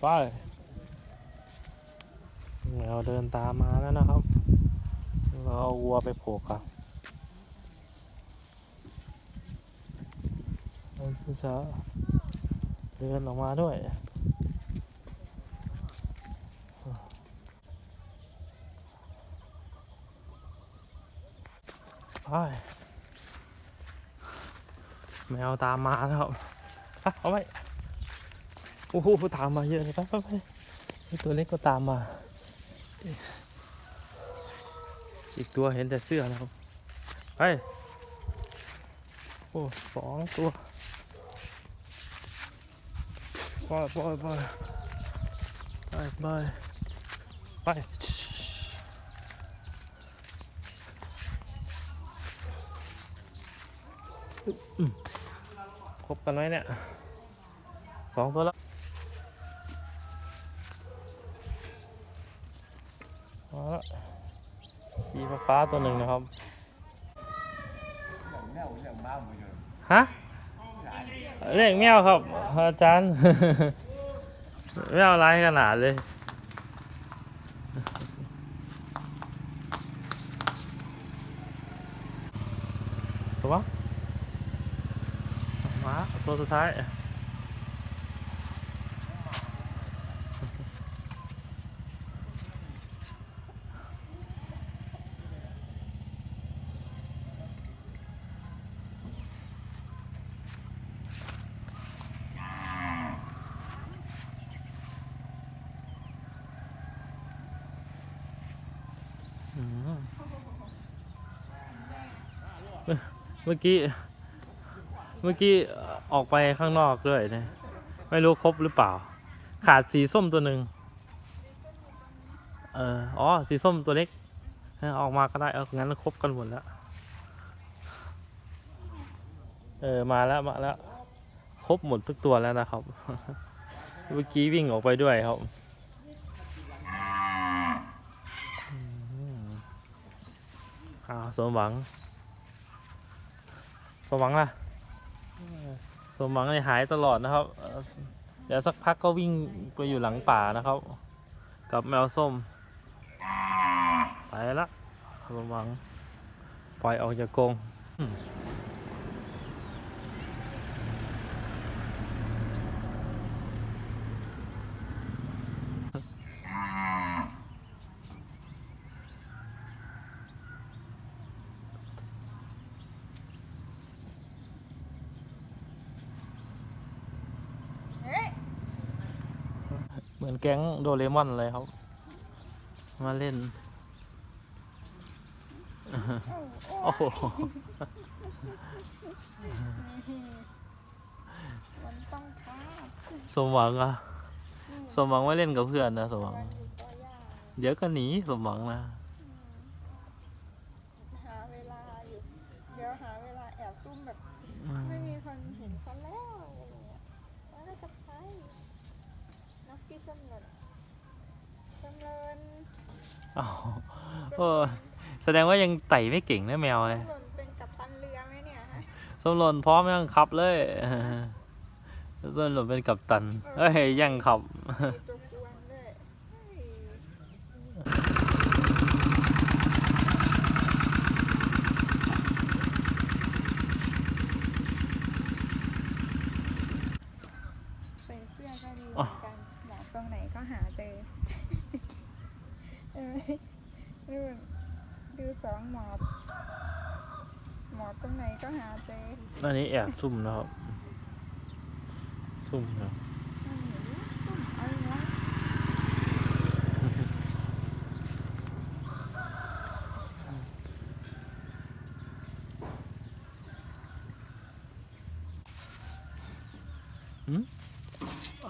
ไปแมวเดินตามมาแล้วนะครับ เราเอาวัวไปโผกครับมันจะเดินออกมาด้วยไปแมวตามมาแล้วครับอะเอาไว้ อ้โหตามมาเยอะเลยไปไปไปตัวเล็กก็ตามมา อีกตัวเห็นแต่เสื้อนะครับ ไป โอ้สองตัวไปไปไปไปไปไปครบกันไหมเนี่ยสองตัวแล้ว มาแล้วสีฟ้าตัวหนึ่งนะครับ ฮะเรียกแมวครับ อาจารย์ แมวร้ายขนาดเลยตัววะมาตัวสุดท้าย เมื่อกี้เมื่อกี้ออกไปข้างนอกด้วยนะไม่รู้ครบหรือเปล่า ขาดสีส้มตัวหนึ่งเอออ๋อสีส้มตัวเล็กออออกมาก็ได้เอางั้นครบกันหมดแล้วเออมาแล้วมาแล้วครบหมดทุกตัวแล้วนะครับ เมื่อกี้วิ่งออกไปด้วยครับอ่าสมหวัง สมหวังล่ะสมหวังเลยหายตลอดนะครับเอ่อเดี๋ยวสักพักก็วิ่งไปอยู่หลังป่านะครับ กับแมวส้ม ไปละสมหวังปล่อยออกจากกรงอื มเหมือนแก๊งโดเรมอนเลยครับ มาเล่น โอ้โหมันต้องพาสมหวังอะสมหวังว่าเล่นกับเพื่อนนะสมหวังมันอยู่ต่อย่าเดี๋ยวก็หนีสมหวังนะ หาเวลาอยู่ เดี๋ยวหาเวลาแอบซุ่มแบบ อืม ไม่มีคนเห็นซะแล้วอะไรอย่างเงี้ยแล้วก็จะไปนักพี่ สำเร็จสำเริญอ้าวโอ้แสดงว่ายังไต่ไม่เก่งนะแมวเลยสำเริญเป็นกัปตันเรือไหมเนี่ยฮะสมหล่นพร้อมยังขับเลยสมหล่นเป็นกัปตันเฮ้ยแยังขับ มีตัวกวนด้วยเฮ้ยใส่เสื้อก็ดีเหมือนกันอยา กตรงไหนก็หาเจอเออนู่นดูสองหมอบหมอบตรงไหนก็หาเจออันนี้แอบซุ่มนะครับ ซุ่มนะอืมซุ่มเอาอีกแล้ว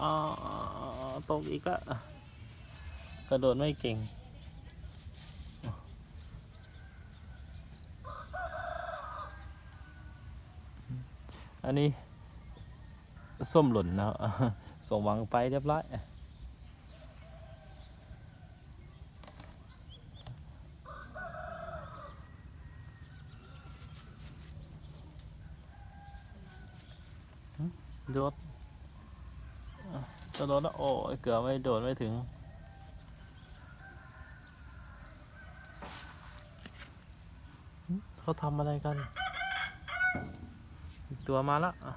อ๋อ ตกอีกอะกระโดดไม่เก่ง อันนี้ ส้มหล่นนะส่งวังไปเรียบร้อยหึรถ จะโดนแล้วโอ้ยเกือบไม่โดดไม่ถึง เขาทำอะไรกัน ตัวมาละอะ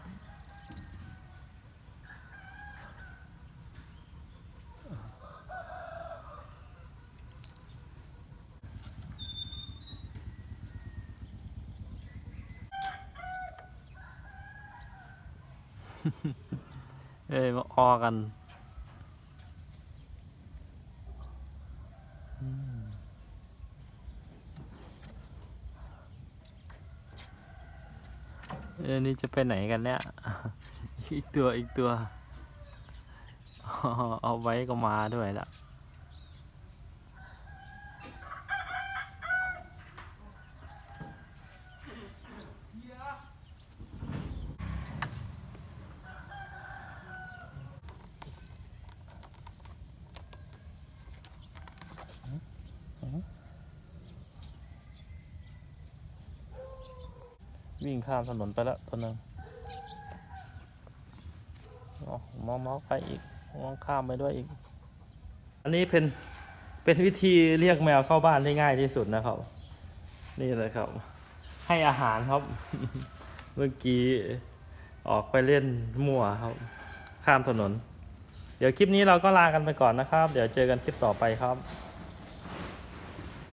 เอ้ยมาออกันอืมเอ้นี่จะไปไหนกันเนี่ย อีกตัวอีกตัว เอาไว้ก็มาด้วยละ วิ่งข้ามถนนไปแล้วตัวหนึงมองมองไปอีกมองข้ามไปด้วยอีก อันนี้เป็นเป็นวิธีเรียกแมวเข้าบ้านที่ง่ายที่สุดนะครับ นี่เลยครับ ให้อาหารครับ เมื่อกี้ออกไปเล่นมั่วครับ ข้ามถนน เดี๋ยวคลิปนี้เราก็ลากันไปก่อนนะครับ เดี๋ยวเจอกันคลิปต่อไปครับ